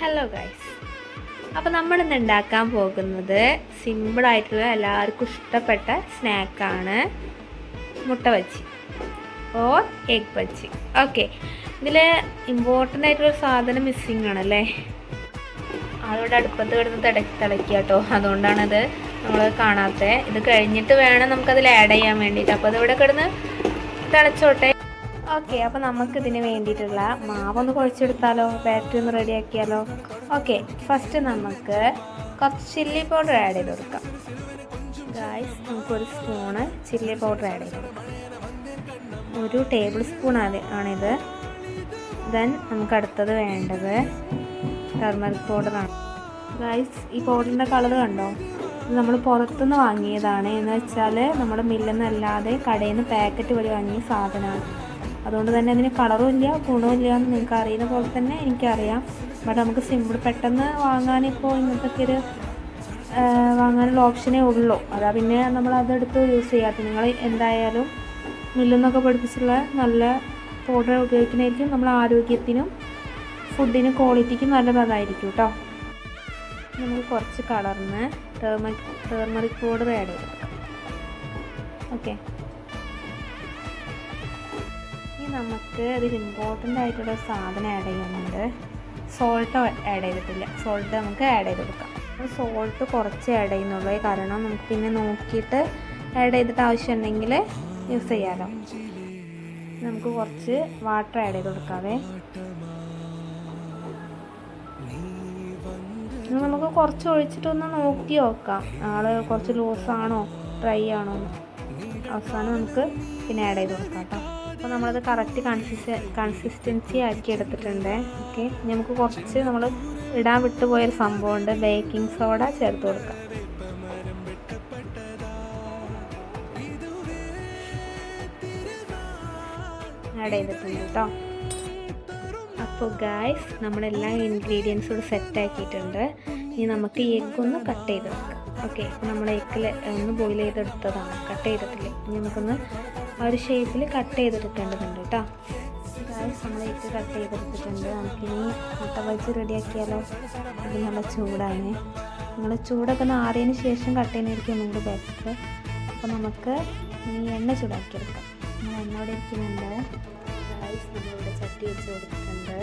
Hello guys അപ്പോൾ നമ്മളിന്ന് ഉണ്ടാക്കാൻ പോകുന്നത് സിമ്പിളായിട്ടുള്ള എല്ലാവർക്കും ഇഷ്ടപ്പെട്ട സ്നാക്കാണ് മുട്ട bajji. Or egg bajji. Okay ഇതിൽ ഇമ്പോർട്ടന്റ് ആയിട്ടുള്ള സാധനം മിസ്സിങ് ആണല്ലേ ആളോട് അടുപ്പത്ത് കിടന്ന് തിടക്കി തിളക്കുക കേട്ടോ. അതുകൊണ്ടാണത് നമ്മൾ കാണാത്തത് ഇത് കഴിഞ്ഞിട്ട് വേണം നമുക്കതിൽ ആഡ് ചെയ്യാൻ വേണ്ടിയിട്ട്. അപ്പോൾ അതിവിടെ കിടന്ന് തിളച്ചോട്ടെ. ഓക്കെ അപ്പോൾ നമുക്ക് ഇതിന് വേണ്ടിയിട്ടുള്ള മാവൊന്ന് കുഴച്ചെടുത്താലോ? ബാറ്ററി ഒന്ന് റെഡിയാക്കിയാലോ? ഓക്കെ ഫസ്റ്റ് നമുക്ക് കുറച്ച് ചില്ലി പൗഡർ ആഡ് ചെയ്ത് കൊടുക്കാം. ഗായ്സ് നമുക്കൊരു സ്പൂണ് ചില്ലി പൗഡർ ആഡ് ചെയ്ത് കൊടുക്കാം. ഒരു ടേബിൾ സ്പൂൺ ആണ് ആണിത്. ദെൻ നമുക്ക് അടുത്തത് വേണ്ടത് ടർമറിക് പൗഡറാണ് ഗായ്സ് ഈ പൗഡറിന്റെ കളർ കണ്ടോ? നമ്മൾ പുറത്തുനിന്ന് വാങ്ങിയതാണ്. എന്ന് വെച്ചാൽ നമ്മുടെ മില്ലെന്നല്ലാതെ കടയിൽ നിന്ന് പാക്കറ്റ് വഴി വാങ്ങിയ സാധനമാണ്. അതുകൊണ്ട് തന്നെ അതിന് കളറും ഇല്ല ഗുണവും ഇല്ല എന്ന് നിങ്ങൾക്ക് അറിയുന്ന പോലെ തന്നെ എനിക്കറിയാം. ബട്ട് നമുക്ക് സിമ്പിൾ പെട്ടെന്ന് വാങ്ങാനിപ്പോൾ ഇന്നത്തെ ഒരു വാങ്ങാനുള്ള ഓപ്ഷനേ ഉള്ളൂ. അതാ പിന്നെ നമ്മൾ അതെടുത്ത് യൂസ് ചെയ്യാത്ത നിങ്ങൾ എന്തായാലും മില്ലിൽ നിന്നൊക്കെ പഠിപ്പിച്ചുള്ള നല്ല പൗഡർ ഉപയോഗിക്കുന്നതായിരിക്കും നമ്മൾ ആരോഗ്യത്തിനും ഫുഡിന് ക്വാളിറ്റിക്കും നല്ലതായിരിക്കും കേട്ടോ നമുക്ക് കുറച്ച് കളറിന് ടേർമറിക് ടേർമറിക് പൗഡർ ആഡ് ചെയ്യാം ഓക്കെ നമുക്ക് ഇതിൽ ഇമ്പോർട്ടന്റ് ആയിട്ടുള്ള സാധനം ആഡ് ചെയ്യുന്നുണ്ട്. സോൾട്ട് ആഡ് ചെയ്തിട്ടില്ല. സോൾട്ട് നമുക്ക് ആഡ് ചെയ്ത് കൊടുക്കാം. സോൾട്ട് കുറച്ച് ആഡ് ചെയ്യുന്നുള്ളൂ. കാരണം നമുക്ക് പിന്നെ നോക്കിയിട്ട് ആഡ് ചെയ്തിട്ട് ആവശ്യമുണ്ടെങ്കിൽ യൂസ് ചെയ്യാമല്ലോ നമുക്ക് കുറച്ച് വാട്ടർ ആഡ് ചെയ്ത് കൊടുക്കാവേ. നമുക്ക് കുറച്ച് ഒഴിച്ചിട്ടൊന്ന് നോക്കി നോക്കാം. ആൾ കുറച്ച് ലൂസാണോ ഡ്രൈ ആണോ അവസാനം നമുക്ക് പിന്നെ ആഡ് ചെയ്ത് കൊടുക്കാം കേട്ടോ. അപ്പോൾ നമ്മളത് കറക്റ്റ് കൺസിസ്റ്റ കൺസിസ്റ്റൻസി ആക്കി എടുത്തിട്ടുണ്ട്. ഓക്കെ നമുക്ക് കുറച്ച് നമ്മൾ ഇടാൻ വിട്ടുപോയൊരു സംഭവമുണ്ട് ബേക്കിംഗ് സോഡ ചേർത്ത് കൊടുക്കാം. ആഡ് ചെയ്തിട്ടുണ്ട് കേട്ടോ അപ്പോൾ ഗായ്സ് നമ്മളെല്ലാ ഇൻഗ്രീഡിയൻസും സെറ്റ് ആക്കിയിട്ടുണ്ട്. ഇനി നമുക്ക് എഗ്ഗ് ഒന്ന് കട്ട് ചെയ്ത് വെക്കാം ഓക്കെ നമ്മൾ എഗ്ഗിൽ ഒന്ന് ബോയിൽ ചെയ്തെടുത്തതാണ്. കട്ട് ചെയ്തിട്ടില്ലേ. ഇനി നമുക്കൊന്ന് ആ ഒരു ഷേപ്പിൽ കട്ട് ചെയ്തെടുക്കേണ്ടതുണ്ട് കേട്ടോ. നമ്മൾ ഇട്ട് കട്ട് ചെയ്തെടുത്തിട്ടുണ്ട്. നമുക്കിനി മുട്ട വച്ച് റെഡിയാക്കിയാലോ? ഇത് നല്ല ചൂടാണ്. നിങ്ങൾ ചൂടൊക്കെ ഒന്ന് ആറിയതിന് ശേഷം കട്ട് ചെയ്യുന്നതായിരിക്കും ഒന്നുകൂടി ബെറ്റർ അപ്പോൾ നമുക്ക് ഈ എണ്ണ ചൂടാക്കിയെടുക്കാം. നമ്മൾ എണ്ണ ഇവിടെ ഇരിക്കുന്നുണ്ട്. റൈസ് നമ്മളിവിടെ ചട്ടി വെച്ച് കൊടുത്തിട്ടുണ്ട്.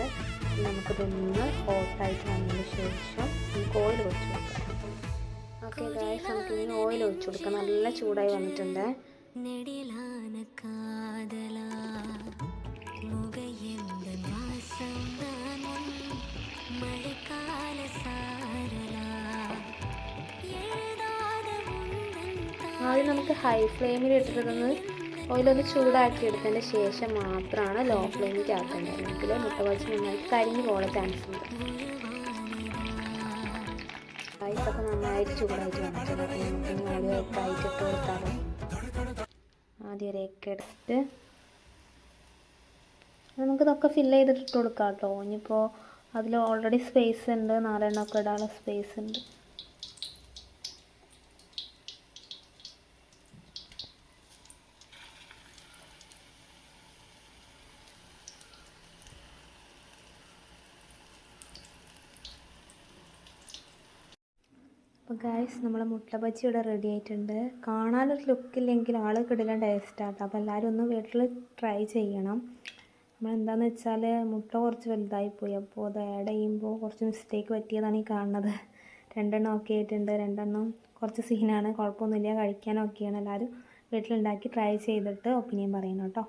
നമുക്കിതൊന്ന് ഹോട്ടായിട്ട് വന്നതിന് ശേഷം നമുക്ക് ഓയിൽ ഒഴിച്ചു കൊടുക്കാം. ഓക്കെ ഗായ്സ് നമുക്ക് ഓയിൽ ഒഴിച്ചു കൊടുക്കാം. നല്ല ചൂടായി വന്നിട്ടുണ്ട്. நெடிலான காதலா முகையெந்த வாசம்தான் மழைக்கால சாரலா எழுதாத உந்தன் ആദ്യം നമുക്ക് ഹൈ ഫ്ലെയിമിൽ ഇട്ടിട്ടൊന്ന് ഓയിലൊന്ന് ചൂടാക്കി എടുത്തതിന് ശേഷം മാത്രമാണ് ലോ ഫ്ലെയിമിൽ ആക്കേണ്ടത് എങ്കിൽ മുട്ട വച്ച് നന്നായിട്ട് കരിഞ്ഞു പോകാൻ ചാൻസ് ഉണ്ട് റൈസൊക്കെ നന്നായിട്ട് ചൂടായിട്ട് വന്നിട്ടുണ്ട് അപ്പോൾ നമുക്ക് ഇനി ഓയിൽ വെക്കായിട്ട് ഇട്ട് കൊടുത്താലോ ആദ്യം ഒരു എടുത്തിട്ട് നമുക്ക് ഇതൊക്കെ ഫില്ല് ചെയ്തിട്ട് ഇട്ട് കൊടുക്കാം കേട്ടോ ഇനിയിപ്പോൾ അതിൽ ഓൾറെഡി സ്പേസ് ഉണ്ട്. നാലെണ്ണമൊക്കെ ഇടാനുള്ള സ്പേസ് ഉണ്ട്. അപ്പോൾ ഗായ്സ് നമ്മളെ മുട്ട ബജി ഇവിടെ റെഡി ആയിട്ടുണ്ട്. കാണാനൊരു ലുക്കില്ലെങ്കിൽ ആൾ കിടിലൻ ടേസ്റ്റാട്ടോ അപ്പോൾ എല്ലാവരും ഒന്ന് വീട്ടിൽ ട്രൈ ചെയ്യണം. നമ്മൾ എന്താണെന്ന് വെച്ചാൽ മുട്ട കുറച്ച് വലുതായിപ്പോയി അപ്പോൾ അത് ആഡ് ചെയ്യുമ്പോൾ കുറച്ച് മിസ്റ്റേക്ക് പറ്റിയതാണ് ഈ കാണുന്നത്. രണ്ടെണ്ണം ഒക്കെ ആയിട്ടുണ്ട്. രണ്ടെണ്ണം കുറച്ച് സീനാണ് കുഴപ്പമൊന്നുമില്ല. കഴിക്കാനൊക്കെയാണ് എല്ലാവരും വീട്ടിലുണ്ടാക്കി ട്രൈ ചെയ്തിട്ട് ഒപ്പീനിയൻ പറയണം കേട്ടോ.